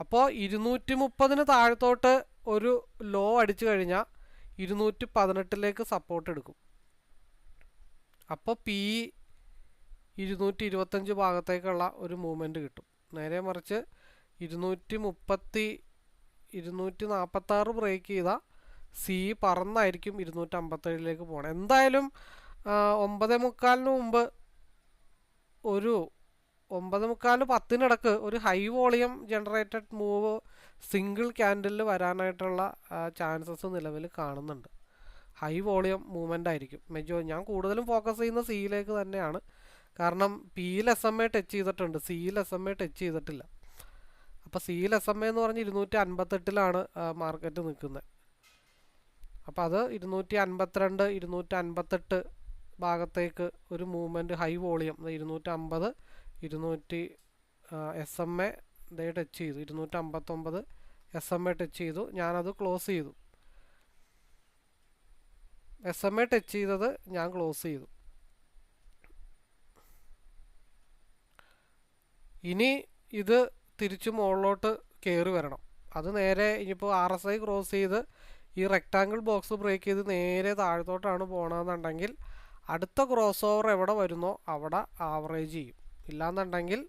അപ്പോൾ ഇരുന്നൂറ്റി മുപ്പതിന് താഴത്തോട്ട് ഒരു ലോ അടിച്ചു കഴിഞ്ഞാൽ ഇരുന്നൂറ്റി പതിനെട്ടിലേക്ക് സപ്പോർട്ട് എടുക്കും. അപ്പോൾ പി ഇരുന്നൂറ്റി ഇരുപത്തഞ്ച് ഭാഗത്തേക്കുള്ള ഒരു മൂവ്മെന്റ് കിട്ടും. നേരെ മറിച്ച് ഇരുന്നൂറ്റി മുപ്പത്തി ഇരുന്നൂറ്റി നാൽപ്പത്താറ് ബ്രേക്ക് ചെയ്താൽ സി പറന്നായിരിക്കും ഇരുന്നൂറ്റി അമ്പത്തേഴിലേക്ക് പോകണം എന്തായാലും ഒമ്പത് മുക്കാലിന് മുമ്പ് ഒരു ഒമ്പത് മുക്കാൽ പത്തിനിടക്ക് ഒരു high volume generated move single ക്യാൻഡിലിൽ വരാനായിട്ടുള്ള ചാൻസസ് നിലവിൽ കാണുന്നുണ്ട്. ഹൈ വോളിയം മൂവ്മെന്റ് ആയിരിക്കും മെജോ ഞാൻ കൂടുതലും ഫോക്കസ് ചെയ്യുന്ന സിയിലേക്ക് തന്നെയാണ്. കാരണം പിയിൽ എസ് എം എ ടച്ച് ചെയ്തിട്ടുണ്ട്. സിയിൽ എസ് എം എ ടച്ച് ചെയ്തിട്ടില്ല. അപ്പോൾ സിയിൽ എസ് എം എ എന്ന് പറഞ്ഞ് ഇരുന്നൂറ്റി അൻപത്തെട്ടിലാണ് മാർക്കറ്റ് നിൽക്കുന്നത്. അപ്പോൾ അത് ഇരുന്നൂറ്റി അൻപത്തിരണ്ട് ഇരുന്നൂറ്റി അൻപത്തെട്ട് ഭാഗത്തേക്ക് ഒരു മൂവ്മെന്റ് ഹൈ വോളിയം ഇരുന്നൂറ്റി അമ്പത് ഇരുന്നൂറ്റി എസ് എം എ ഇതേ ടച്ച് ചെയ്തു. ഇരുന്നൂറ്റി അമ്പത്തൊമ്പത് എസ് എം എ ടച്ച് ചെയ്തു. ഞാനത് ക്ലോസ് ചെയ്തു. എസ് എം എ ടച്ച് ചെയ്തത് ഞാൻ ക്ലോസ് ചെയ്തു. ഇനി ഇത് തിരിച്ചു മുകളിലോട്ട് കയറി വരണം. അത് നേരെ ഇനിയിപ്പോൾ ആർ എസ് ഐ ക്രോസ് ചെയ്ത് ഈ റെക്റ്റാങ്കിൾ ബോക്സ് ബ്രേക്ക് ചെയ്ത് നേരെ താഴത്തോട്ടാണ് പോകണമെന്നുണ്ടെങ്കിൽ അടുത്ത ക്രോസ് ഓവർ എവിടെ വരുന്നോ അവിടെ ആവറേജ് ചെയ്യും. ഇല്ലാന്നുണ്ടെങ്കിൽ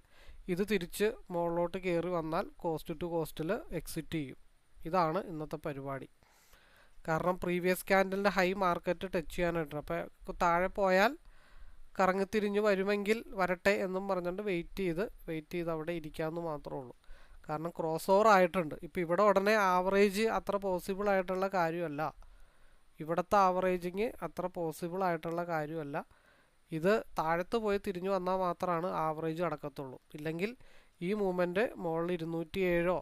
ഇത് തിരിച്ച് മുകളിലോട്ട് കയറി വന്നാൽ കോസ്റ്റ് ടു കോസ്റ്റിൽ എക്സിറ്റ് ചെയ്യും. ഇതാണ് ഇന്നത്തെ പരിപാടി. കാരണം പ്രീവിയസ് ക്യാൻഡലിന്റെ ഹൈ മാർക്കറ്റ് ടച്ച് ചെയ്യാനായിട്ട്. അപ്പോൾ താഴെ പോയാൽ കറങ്ങിത്തിരിഞ്ഞ് വരുമെങ്കിൽ വരട്ടെ എന്നും പറഞ്ഞുകൊണ്ട് വെയിറ്റ് ചെയ്ത് വെയിറ്റ് ചെയ്ത് അവിടെ ഇരിക്കാമെന്ന് മാത്രമേ ഉള്ളൂ. കാരണം ക്രോസ് ഓവർ ആയിട്ടുണ്ട്. ഇപ്പോൾ ഇവിടെ ഉടനെ ആവറേജ് അത്ര പോസിബിൾ ആയിട്ടുള്ള കാര്യമല്ല. ഇവിടുത്തെ ആവറേജിങ് അത്ര പോസിബിൾ ആയിട്ടുള്ള കാര്യമല്ല. ഇത് താഴത്ത് പോയി തിരിഞ്ഞു വന്നാൽ മാത്രമാണ് ആവറേജ് അടക്കത്തുള്ളൂ ഇല്ലെങ്കിൽ ഈ മൂവ്മെന്റ് മുകളിൽ ഇരുന്നൂറ്റി ഏഴോ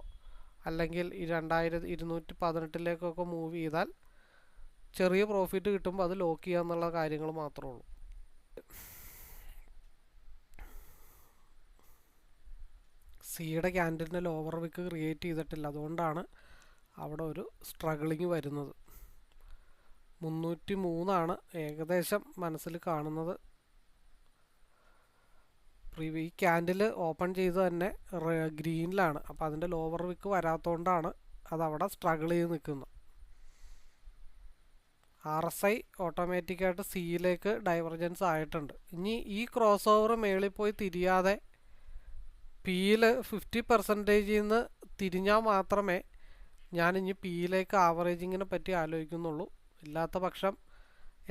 അല്ലെങ്കിൽ രണ്ടായിരത്തി ഇരുന്നൂറ്റി പതിനെട്ടിലേക്കൊക്കെ മൂവ് ചെയ്താൽ ചെറിയ പ്രോഫിറ്റ് കിട്ടുമ്പോൾ അത് ലോക്ക് ചെയ്യുക എന്നുള്ള കാര്യങ്ങൾ മാത്രമേ ഉള്ളൂ. സിയുടെ ക്യാൻഡിലിന്റെ ലോവർ വിക്ക് ക്രിയേറ്റ് ചെയ്തിട്ടില്ല. അതുകൊണ്ടാണ് അവിടെ ഒരു സ്ട്രഗിളിങ് വരുന്നത്. മുന്നൂറ്റി മൂന്നാണ് ഏകദേശം മനസ്സിൽ കാണുന്നത്. പ്രീവി ഈ ക്യാൻഡിൽ ഓപ്പൺ ചെയ്ത് തന്നെ ഗ്രീനിലാണ്. അപ്പോൾ അതിന്റെ ലോവർ വിക്ക് വരാത്തതുകൊണ്ടാണ് അതവിടെ സ്ട്രഗിൾ ചെയ്ത് നിൽക്കുന്നത് ആർ എസ് ഐ ഓട്ടോമാറ്റിക്കായിട്ട് സിയിലേക്ക് ഡൈവർജൻസ് ആയിട്ടുണ്ട്. ഇനി ഈ ക്രോസ് ഓവർ മേളിൽ പോയി തിരിയാതെ പിയിൽ ഫിഫ്റ്റി പെർസെന്റേജിൽ നിന്ന് തിരിഞ്ഞാൽ മാത്രമേ ഞാൻ ഇനി പിയിലേക്ക് ആവറേജിങ്ങിനെ പറ്റി ആലോചിക്കുന്നുള്ളൂ. ഇല്ലാത്ത പക്ഷം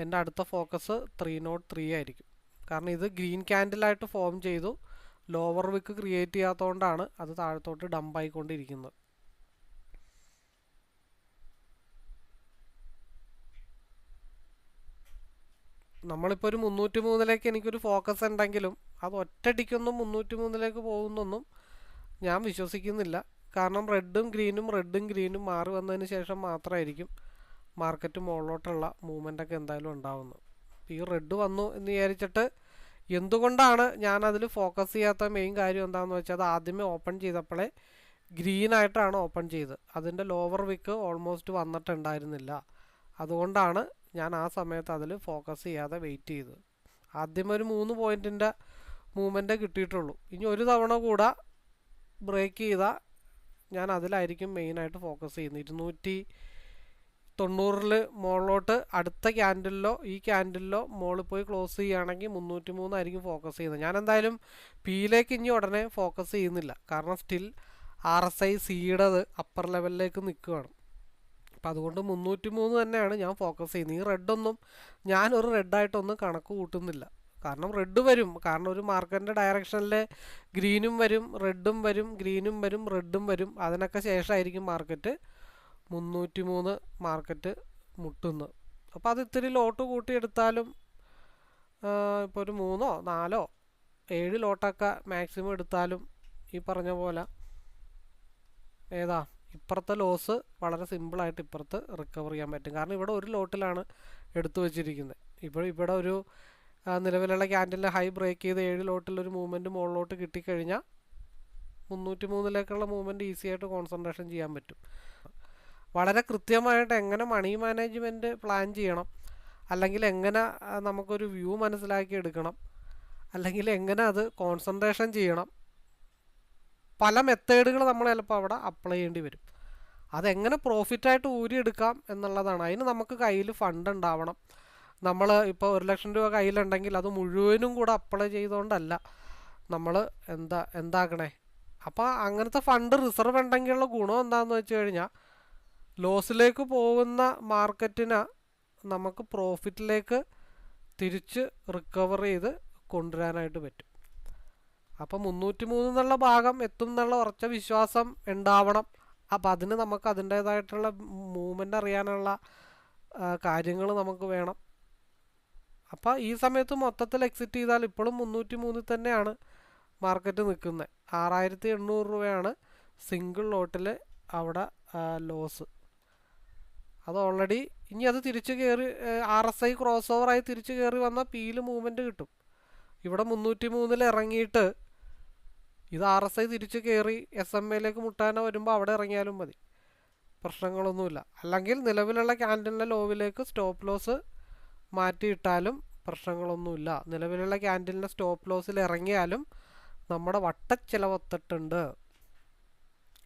എന്റെ അടുത്ത ഫോക്കസ് ത്രീ നോട്ട് ത്രീ ആയിരിക്കും. കാരണം ഇത് ഗ്രീൻ ക്യാൻഡിലായിട്ട് ഫോം ചെയ്തു. ലോവർ വിക്ക് ക്രിയേറ്റ് ചെയ്യാത്തതുകൊണ്ടാണ് അത് താഴത്തോട്ട് ഡംപായിക്കൊണ്ടിരിക്കുന്നത് നമ്മളിപ്പോൾ ഒരു മുന്നൂറ്റി മൂന്നിലേക്ക് എനിക്കൊരു ഫോക്കസ് ഉണ്ടെങ്കിലും അത് ഒറ്റടിക്കൊന്നും മുന്നൂറ്റി മൂന്നിലേക്ക് പോകുന്നൊന്നും ഞാൻ വിശ്വസിക്കുന്നില്ല. കാരണം റെഡും ഗ്രീനും റെഡും ഗ്രീനും മാറി വന്നതിന് ശേഷം മാത്രമായിരിക്കും മാർക്കറ്റ് മുകളിലോട്ടുള്ള മൂവ്മെന്റ് ഒക്കെ എന്തായാലും ഉണ്ടാവുന്നത്. ഈ റെഡ് വന്നു എന്ന് വിചാരിച്ചിട്ട് എന്തുകൊണ്ടാണ് ഞാൻ അതിൽ ഫോക്കസ് ചെയ്യാത്ത മെയിൻ കാര്യം എന്താണെന്ന് വെച്ചാൽ അത് ആദ്യമേ ഓപ്പൺ ചെയ്തപ്പോഴേ ഗ്രീൻ ആയിട്ടാണ് ഓപ്പൺ ചെയ്ത്. അതിന്റെ ലോവർ വിക്ക് ഓൾമോസ്റ്റ് വന്നിട്ടുണ്ടായിരുന്നില്ല. അതുകൊണ്ടാണ് ഞാൻ ആ സമയത്ത് അതിൽ ഫോക്കസ് ചെയ്യാതെ വെയിറ്റ് ചെയ്തത് ആദ്യം ഒരു മൂന്ന് പോയിന്റിന്റെ മൂവ്മെന്റേ കിട്ടിയിട്ടുള്ളൂ. ഇനി ഒരു തവണ കൂടെ ബ്രേക്ക് ചെയ്താൽ ഞാൻ അതിലായിരിക്കും മെയിനായിട്ട് ഫോക്കസ് ചെയ്യുന്നത്. ഇരുന്നൂറ്റി തൊണ്ണൂറിൽ മുകളിലോട്ട് അടുത്ത ക്യാൻഡിലോ ഈ ക്യാൻഡിലോ മുകളിൽ പോയി ക്ലോസ് ചെയ്യുകയാണെങ്കിൽ മുന്നൂറ്റി മൂന്നായിരിക്കും ഫോക്കസ് ചെയ്യുന്നത്. ഞാൻ എന്തായാലും പിയിലേക്ക് ഇനി ഉടനെ ഫോക്കസ് ചെയ്യുന്നില്ല. കാരണം സ്റ്റിൽ ആർ എസ് ഐ സിയുടേത് അപ്പർ ലെവലിലേക്ക് നിൽക്കുകയാണ്. അപ്പം അതുകൊണ്ട് മുന്നൂറ്റി മൂന്ന് തന്നെയാണ് ഞാൻ ഫോക്കസ് ചെയ്യുന്നത്. ഈ റെഡൊന്നും ഞാനൊരു റെഡായിട്ടൊന്നും കണക്ക് കൂട്ടുന്നില്ല. കാരണം റെഡ് വരും. കാരണം ഒരു മാർക്കറ്റിന്റെ ഡയറക്ഷനിൽ ഗ്രീനും വരും റെഡും വരും ഗ്രീനും വരും റെഡും വരും. അതിനൊക്കെ ശേഷമായിരിക്കും മാർക്കറ്റ് മുന്നൂറ്റി മൂന്ന് മാർക്കറ്റ് മുട്ടുന്നു. അപ്പോൾ അത് ഇത്തിരി ലോട്ട് കൂട്ടിയെടുത്താലും ഇപ്പോൾ ഒരു മൂന്നോ നാലോ ഏഴ് ലോട്ടൊക്കെ മാക്സിമം എടുത്താലും ഈ പറഞ്ഞ പോലെ ഏതാ ഇപ്പുറത്തെ ലോസ് വളരെ സിമ്പിളായിട്ട് ഇപ്പുറത്ത് റിക്കവർ ചെയ്യാൻ പറ്റും. കാരണം ഇവിടെ ഒരു ലോട്ടിലാണ് എടുത്തു വച്ചിരിക്കുന്നത്. ഇപ്പോൾ ഇവിടെ ഒരു നിലവിലുള്ള ക്യാൻഡലിന്റെ ഹൈ ബ്രേക്ക് ചെയ്ത് ഏഴ് ലോട്ടിൽ ഒരു മൂവ്മെന്റ് മുകളിലോട്ട് കിട്ടിക്കഴിഞ്ഞാൽ മുന്നൂറ്റി മൂന്നിലേക്കുള്ള മൂവ്മെന്റ് ഈസി ആയിട്ട് കോൺസെൻട്രേഷൻ ചെയ്യാൻ പറ്റും. വളരെ കൃത്യമായിട്ട് എങ്ങനെ മണി മാനേജ്മെന്റ് പ്ലാൻ ചെയ്യണം? അല്ലെങ്കിൽ എങ്ങനെ നമുക്കൊരു വ്യൂ മനസ്സിലാക്കി എടുക്കണം? അല്ലെങ്കിൽ എങ്ങനെ അത് കോൺസെൻട്രേഷൻ ചെയ്യണം? പല മെത്തേഡുകൾ നമ്മൾ ചിലപ്പോൾ അവിടെ അപ്ലൈ ചെയ്യേണ്ടി വരും. അതെങ്ങനെ പ്രോഫിറ്റായിട്ട് ഊരിയെടുക്കാം എന്നുള്ളതാണ്. അതിന് നമുക്ക് കയ്യിൽ ഫണ്ട് ഉണ്ടാവണം. നമ്മൾ ഇപ്പോൾ ഒരു ലക്ഷം രൂപ കയ്യിലുണ്ടെങ്കിൽ അത് മുഴുവനും കൂടെ അപ്ലൈ ചെയ്തുകൊണ്ടല്ല. നമ്മൾ എന്താ എന്താക്കണേ? അപ്പോൾ അങ്ങനത്തെ ഫണ്ട് റിസർവ് ഉണ്ടെങ്കിലുള്ള ഗുണം എന്താണെന്ന് വെച്ച് കഴിഞ്ഞാൽ ലോസിലേക്ക് പോകുന്ന മാർക്കറ്റിന് നമുക്ക് പ്രോഫിറ്റിലേക്ക് തിരിച്ച് റിക്കവർ ചെയ്ത് കൊണ്ടുവരാനായിട്ട് പറ്റും. അപ്പോൾ മുന്നൂറ്റി മൂന്ന് എന്നുള്ള ഭാഗം എത്തും എന്നുള്ള ഉറച്ച വിശ്വാസം ഉണ്ടാവണം. അപ്പം അതിന് നമുക്ക് അതിന്റേതായിട്ടുള്ള മൂവ്മെന്റ് അറിയാനുള്ള കാര്യങ്ങൾ നമുക്ക് വേണം. അപ്പോൾ ഈ സമയത്ത് മൊത്തത്തിൽ എക്സിറ്റ് ചെയ്താൽ ഇപ്പോഴും മുന്നൂറ്റി മൂന്നിൽ തന്നെയാണ് മാർക്കറ്റ് നിൽക്കുന്നത്. ആറായിരത്തി എണ്ണൂറ് രൂപയാണ് സിംഗിൾ ലോട്ടിൽ അവിടെ ലോസ് അത് ഓൾറെഡി ഇനി അത് തിരിച്ചു കയറി ആർ എസ് ഐ ക്രോസ് ഓവറായി തിരിച്ച് കയറി വന്നാൽ പിയിൽ മൂവ്മെന്റ് കിട്ടും. ഇവിടെ മുന്നൂറ്റി മൂന്നിൽ ഇറങ്ങിയിട്ട് ഇത് ആർ എസ് ഐ തിരിച്ച് കയറി എസ് എം എയിലേക്ക് മുട്ടാനോ വരുമ്പോൾ അവിടെ ഇറങ്ങിയാലും മതി. പ്രശ്നങ്ങളൊന്നുമില്ല. അല്ലെങ്കിൽ നിലവിലുള്ള ക്യാന്റീനിലെ ലോവിലേക്ക് സ്റ്റോപ്പ് ലോസ് മാറ്റിയിട്ടാലും പ്രശ്നങ്ങളൊന്നുമില്ല. നിലവിലുള്ള ക്യാന്റീനിലെ സ്റ്റോപ്പ് ലോസിൽ ഇറങ്ങിയാലും നമ്മുടെ വട്ടച്ചിലവത്തിട്ടുണ്ട്.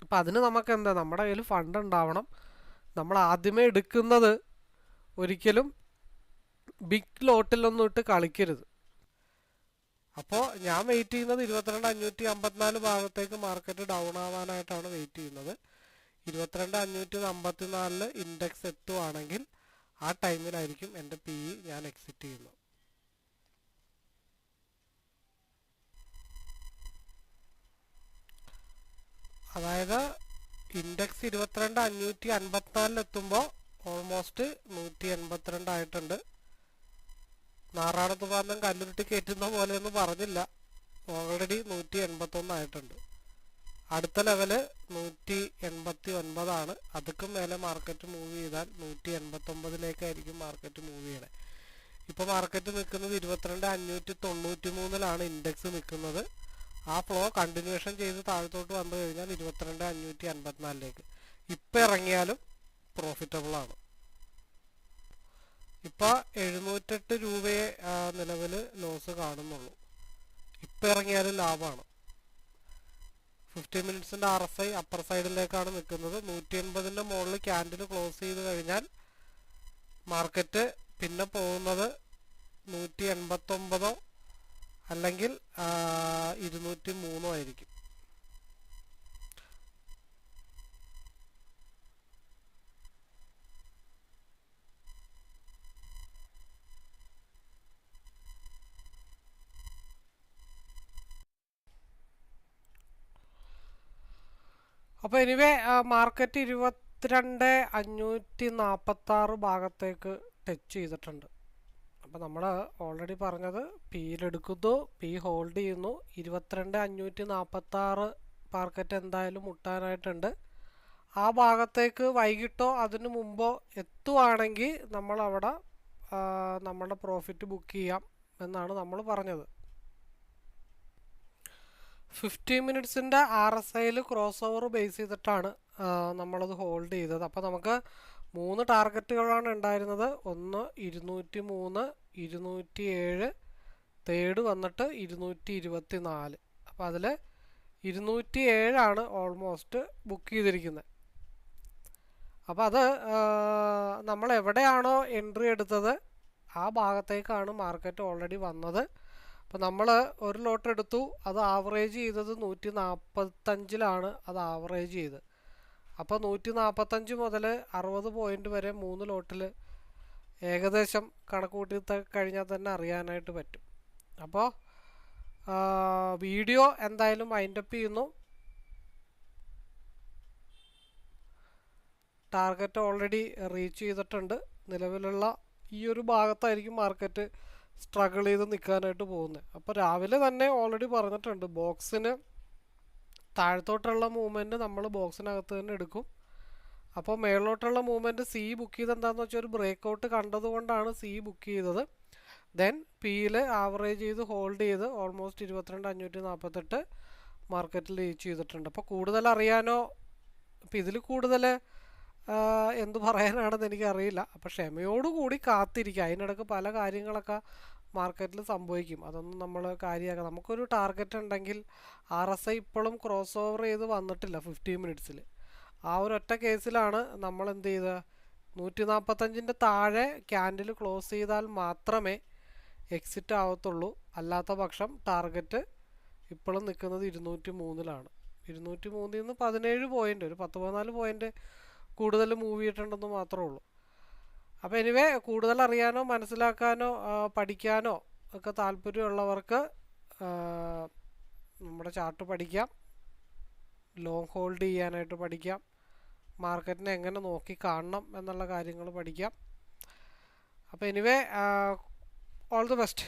അപ്പം അതിന് നമുക്ക് എന്താ? നമ്മുടെ കയ്യിൽ ഫണ്ട് ഉണ്ടാവണം. നമ്മൾ ആദ്യമേ എടുക്കുന്നത് ഒരിക്കലും ബിഗ് ലോട്ടിലൊന്നും ഇട്ട് കളിക്കരുത്. അപ്പോൾ ഞാൻ വെയിറ്റ് ചെയ്യുന്നത് ഇരുപത്തിരണ്ട് അഞ്ഞൂറ്റി അമ്പത്തിനാല് ഭാഗത്തേക്ക് മാർക്കറ്റ് ഡൗൺ ആവാനായിട്ടാണ് വെയിറ്റ് ചെയ്യുന്നത്. ഇരുപത്തിരണ്ട് അഞ്ഞൂറ്റി അമ്പത്തിനാലിൽ ഇൻഡെക്സ് എത്തുവാണെങ്കിൽ ആ ടൈമിലായിരിക്കും എന്റെ പി ഇ ഞാൻ എക്സിറ്റ് ചെയ്യുന്നത്. അതായത് ഇൻഡെക്സ് ഇരുപത്തിരണ്ട് അഞ്ഞൂറ്റി അൻപത്തിനാലിലെത്തുമ്പോൾ ഓൾമോസ്റ്റ് നൂറ്റി എൺപത്തിരണ്ട് ആയിട്ടുണ്ട്. നാറാടത്ത് പാലം കല്ലുരുട്ടി കയറ്റുന്ന പോലെയൊന്നും പറഞ്ഞില്ല. ഓൾറെഡി നൂറ്റി എൺപത്തൊന്ന് ആയിട്ടുണ്ട്. അടുത്ത ലെവൽ നൂറ്റി എൺപത്തി ഒൻപതാണ് അതുക്കും മേലെ മാർക്കറ്റ് മൂവ് ചെയ്താൽ നൂറ്റി എൺപത്തൊമ്പതിലേക്കായിരിക്കും മാർക്കറ്റ് മൂവ് ചെയ്യണേ. ഇപ്പോൾ മാർക്കറ്റ് നിൽക്കുന്നത് ഇരുപത്തിരണ്ട് അഞ്ഞൂറ്റി തൊണ്ണൂറ്റി മൂന്നിലാണ് ഇൻഡെക്സ് നിൽക്കുന്നത്. ആ ഫ്ലോ കണ്ടിന്യൂഷൻ ചെയ്ത് താഴത്തോട്ട് വന്നു കഴിഞ്ഞാൽ ഇരുപത്തിരണ്ട് അഞ്ഞൂറ്റി അൻപത്തിനാലിലേക്ക്. ഇപ്പം ഇറങ്ങിയാലും പ്രോഫിറ്റബിൾ ആണ്. ഇപ്പം എഴുന്നൂറ്റെട്ട് രൂപയെ നിലവിൽ ലോസ് കാണുന്നുള്ളൂ. ഇപ്പം ഇറങ്ങിയാലും ലാഭമാണ് ഫിഫ്റ്റി മിനിറ്റ്സിന്റെ ആർ എസ് ഐ അപ്പർ സൈഡിലേക്കാണ് നിൽക്കുന്നത് നൂറ്റി എൺപതിന്റെ മുകളിൽ ക്യാൻഡിൽ ക്ലോസ് ചെയ്ത് കഴിഞ്ഞാൽ മാർക്കറ്റ് പിന്നെ പോകുന്നത് നൂറ്റി എൺപത്തൊമ്പതോ അല്ലെങ്കിൽ ഇരുന്നൂറ്റി മൂന്നോ ആയിരിക്കും. അപ്പോൾ എനിവേ മാർക്കറ്റ് ഇരുപത്തിരണ്ട് അഞ്ഞൂറ്റി നാൽപ്പത്തി ആറ് ഭാഗത്തേക്ക് ടച്ച് ചെയ്തിട്ടുണ്ട്. അപ്പോൾ നമ്മൾ ഓൾറെഡി പറഞ്ഞത് പിയിലെടുക്കുന്നു പി ഹോൾഡ് ചെയ്യുന്നു. ഇരുപത്തിരണ്ട് അഞ്ഞൂറ്റി നാൽപ്പത്താറ് മാർക്കറ്റ് എന്തായാലും മുട്ടാനായിട്ടുണ്ട്. ആ ഭാഗത്തേക്ക് വൈകിട്ടോ അതിനു മുമ്പോ എത്തുവാണെങ്കിൽ നമ്മളവിടെ നമ്മുടെ പ്രോഫിറ്റ് ബുക്ക് ചെയ്യാം എന്നാണ് നമ്മൾ പറഞ്ഞത്. ഫിഫ്റ്റി മിനിറ്റ്സിന്റെ ആർ എസ് ഐയിൽ ക്രോസ് ഓവർ ബേസ് ചെയ്തിട്ടാണ് നമ്മളത് ഹോൾഡ് ചെയ്തത്. അപ്പോൾ നമുക്ക് മൂന്ന് ടാർഗറ്റുകളാണ് ഉണ്ടായിരുന്നത്. ഒന്ന് ഇരുന്നൂറ്റി മൂന്ന് ഇരുന്നൂറ്റി ഏഴ് തേർഡ് വന്നിട്ട് ഇരുന്നൂറ്റി ഇരുപത്തി നാല് അപ്പോൾ അതിൽ ഇരുന്നൂറ്റി ഏഴാണ് ഓൾമോസ്റ്റ് ബുക്ക് ചെയ്തിരിക്കുന്നത് അപ്പോൾ അത് നമ്മൾ എവിടെയാണോ എൻട്രി എടുത്തത് ആ ഭാഗത്തേക്കാണ് മാർക്കറ്റ് ഓൾറെഡി വന്നത്. അപ്പോൾ നമ്മൾ ഒരു ലോട്ട് എടുത്തു അത് ആവറേജ് ചെയ്തത് നൂറ്റി നാൽപ്പത്തഞ്ചിലാണ് അത് ആവറേജ് ചെയ്ത്. അപ്പോൾ നൂറ്റി നാൽപ്പത്തഞ്ച് മുതൽ അറുപത് പോയിന്റ് വരെ മൂന്ന് ലോട്ടിൽ ഏകദേശം കണക്ക് കഴിഞ്ഞാൽ തന്നെ അറിയാനായിട്ട് പറ്റും. അപ്പോൾ വീഡിയോ എന്തായാലും വൈൻഡപ്പ് ചെയ്യുന്നു. ടാർഗറ്റ് ഓൾറെഡി റീച്ച് ചെയ്തിട്ടുണ്ട്. നിലവിലുള്ള ഈ ഒരു ഭാഗത്തായിരിക്കും മാർക്കറ്റ് സ്ട്രഗിൾ ചെയ്ത് നിൽക്കാനായിട്ട് പോകുന്നത്. അപ്പോൾ രാവിലെ തന്നെ ഓൾറെഡി പറഞ്ഞിട്ടുണ്ട് ബോക്സിന് താഴത്തോട്ടുള്ള മൂവ്മെന്റ് നമ്മൾ ബോക്സിനകത്ത് തന്നെ എടുക്കും. അപ്പോൾ മേളിലോട്ടുള്ള മൂവ്മെന്റ് സി ബുക്ക് ചെയ്ത് എന്താണെന്ന് വെച്ചാൽ ഒരു ബ്രേക്ക് ഔട്ട് കണ്ടതുകൊണ്ടാണ് സി ബുക്ക് ചെയ്തത്. ദെൻ പിയിൽ ആവറേജ് ചെയ്ത് ഹോൾഡ് ചെയ്ത് ഓൾമോസ്റ്റ് ഇരുപത്തിരണ്ട് അഞ്ഞൂറ്റി നാൽപ്പത്തെട്ട് മാർക്കറ്റിൽ റീച്ച് ചെയ്തിട്ടുണ്ട്. അപ്പോൾ കൂടുതൽ അറിയാനോ? ഇപ്പം ഇതിൽ കൂടുതൽ എന്ത് പറയാനാണെന്ന് എനിക്കറിയില്ല. അപ്പോൾ ക്ഷമയോടുകൂടി കാത്തിരിക്കുക. അതിനിടയ്ക്ക് പല കാര്യങ്ങളൊക്കെ മാർക്കറ്റിൽ സംഭവിക്കും. അതൊന്നും നമ്മൾ കാര്യമാക്കാം. നമുക്കൊരു ടാർഗറ്റ് ഉണ്ടെങ്കിൽ ആർ എസ് ഐ ഇപ്പോഴും ക്രോസ് ഓവർ ചെയ്ത് വന്നിട്ടില്ല ഫിഫ്റ്റീൻ മിനിറ്റ്സിൽ ആ ഒരു ഒറ്റ കേസിലാണ് നമ്മൾ എന്ത് ചെയ്ത്? നൂറ്റി നാൽപ്പത്തഞ്ചിന്റെ താഴെ ക്യാൻഡിൽ ക്ലോസ് ചെയ്താൽ മാത്രമേ എക്സിറ്റ് ആവത്തുള്ളൂ. അല്ലാത്ത പക്ഷം ടാർഗറ്റ് ഇപ്പോഴും നിൽക്കുന്നത് ഇരുന്നൂറ്റി മൂന്നിലാണ് ഇരുന്നൂറ്റി മൂന്നിൽ നിന്ന് പതിനേഴ് പോയിന്റ് ഒരു പത്ത് പതിനാല് പോയിന്റ് കൂടുതൽ മൂവ് ചെയ്തിട്ടുണ്ടെന്ന് മാത്രമേ ഉള്ളൂ. അപ്പോൾ എനിവേ കൂടുതൽ അറിയാനോ മനസ്സിലാക്കാനോ പഠിക്കാനോ ഒക്കെ താല്പര്യമുള്ളവർക്ക് നമ്മുടെ ചാർട്ട് പഠിക്കാം. ലോങ് ഹോൾഡ് ചെയ്യാനായിട്ട് പഠിക്കാം. മാർക്കറ്റിനെ എങ്ങനെ നോക്കി കാണണം എന്നുള്ള കാര്യങ്ങൾ പഠിക്കാം. അപ്പോൾ എനിവേ ഓൾ ദി ബെസ്റ്റ്